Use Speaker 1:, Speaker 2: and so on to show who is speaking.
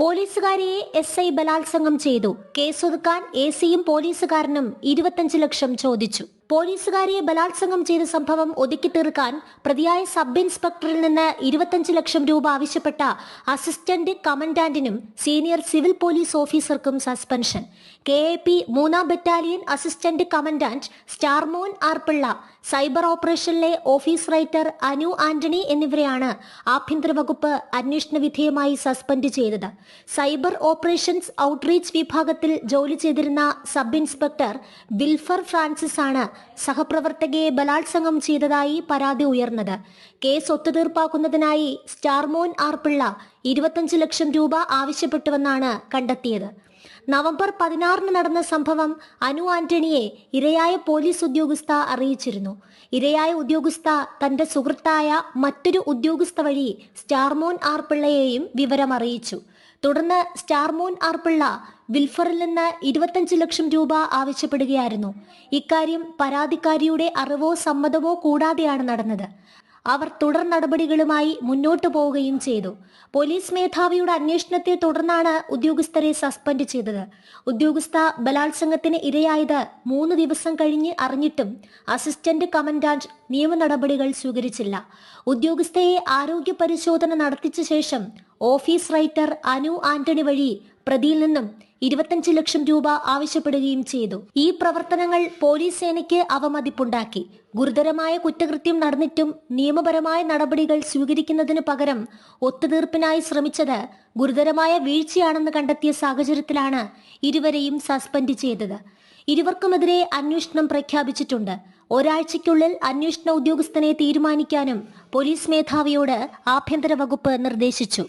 Speaker 1: പോലീസുകാരിയെ S I ബലാത്സംഗം ചെയ്തു. കേസൊതുക്കാൻ A സിയും പോലീസുകാരനും ഇരുപത്തഞ്ച് ലക്ഷം ചോദിച്ചു. പോലീസുകാരിയെ ബലാത്സംഗം ചെയ്ത സംഭവം ഒതുക്കി തീർക്കാൻ പ്രതിയായ സബ് ഇൻസ്പെക്ടറിൽ നിന്ന് ഇരുപത്തഞ്ച് ലക്ഷം രൂപ ആവശ്യപ്പെട്ട അസിസ്റ്റന്റ് കമൻഡാന്റിനും സീനിയർ സിവിൽ പോലീസ് ഓഫീസർക്കും സസ്പെൻഷൻ. കെ എ പി മൂന്നാം battalion assistant commandant Starmon R Pillai cyber ഓപ്പറേഷനിലെ office writer Anu Antony എന്നിവരെയാണ് ആഭ്യന്തര വകുപ്പ് അന്വേഷണ വിധേയമായി സസ്പെൻഡ് ചെയ്തത്. സൈബർ ഓപ്പറേഷൻസ് ഔട്ട്റീച്ച് വിഭാഗത്തിൽ ജോലി ചെയ്തിരുന്ന സബ് ഇൻസ്പെക്ടർ വിൽഫർ ഫ്രാൻസിസ് ആണ് സഹപ്രവർത്തകയെ ബലാത്സംഗം ചെയ്തതായി പരാതി ഉയർന്നത്. കേസ് ഒത്തുതീർപ്പാക്കുന്നതിനായി സ്റ്റാർമോൻ ആർപിള്ള ഇരുപത്തഞ്ച് ലക്ഷം രൂപ ആവശ്യപ്പെട്ടുവെന്നാണ് കണ്ടെത്തിയത്. നവംബർ പതിനാറിന് നടന്ന സംഭവം അനു ആന്റണിയെ ഇരയായ പോലീസ് ഉദ്യോഗസ്ഥ അറിയിച്ചിരുന്നു. ഇരയായ ഉദ്യോഗസ്ഥ തന്റെ സുഹൃത്തായ മറ്റൊരു ഉദ്യോഗസ്ഥ വഴി സ്റ്റാർമോൻ ആർ പിള്ളയെയും വിവരം അറിയിച്ചു തുടർന്ന് സ്റ്റാർമോൻ ആർപ്പിള്ള വിൽഫറിൽ നിന്ന് ഇരുപത്തഞ്ച് ലക്ഷം രൂപ ആവശ്യപ്പെടുകയായിരുന്നു. ഇക്കാര്യം പരാതിക്കാരിയുടെ അറിവോ സമ്മതമോ കൂടാതെയാണ് നടന്നത്. അവർ തുടർ നടപടികളുമായി മുന്നോട്ടു പോവുകയും ചെയ്തു. പോലീസ് മേധാവിയുടെ അന്വേഷണത്തെ തുടർന്നാണ് ഉദ്യോഗസ്ഥരെ സസ്പെൻഡ് ചെയ്തത്. ഉദ്യോഗസ്ഥ ബലാത്സംഗത്തിന് ഇരയായത് മൂന്ന് ദിവസം കഴിഞ്ഞ് അറിഞ്ഞിട്ടും അസിസ്റ്റന്റ് കമൻഡാന്റ് നിയമ നടപടികൾ സ്വീകരിച്ചില്ല. ഉദ്യോഗസ്ഥയെ ആരോഗ്യ പരിശോധന നടത്തിച്ച ശേഷം ഓഫീസ് റൈറ്റർ അനു ആന്റണി വഴി പ്രതിയിൽ നിന്നും ഇരുപത്തഞ്ച് ലക്ഷം രൂപ ആവശ്യപ്പെടുകയും ചെയ്തു. ഈ പ്രവർത്തനങ്ങൾ പോലീസ് സേനയ്ക്ക് അവമതിപ്പുണ്ടാക്കി. ഗുരുതരമായ കുറ്റകൃത്യം നടന്നിട്ടും നിയമപരമായ നടപടികൾ സ്വീകരിക്കുന്നതിന് പകരം ഒത്തുതീർപ്പിനായി ശ്രമിച്ചത് ഗുരുതരമായ വീഴ്ചയാണെന്ന് കണ്ടെത്തിയ സാഹചര്യത്തിലാണ് ഇരുവരെയും സസ്പെൻഡ് ചെയ്തത്. ഇരുവർക്കുമെതിരെ അന്വേഷണം പ്രഖ്യാപിച്ചിട്ടുണ്ട്. ഒരാഴ്ചയ്ക്കുള്ളിൽ അന്വേഷണ ഉദ്യോഗസ്ഥനെ തീരുമാനിക്കാനും പോലീസ് മേധാവിയോട് ആഭ്യന്തര വകുപ്പ് നിർദ്ദേശിച്ചു.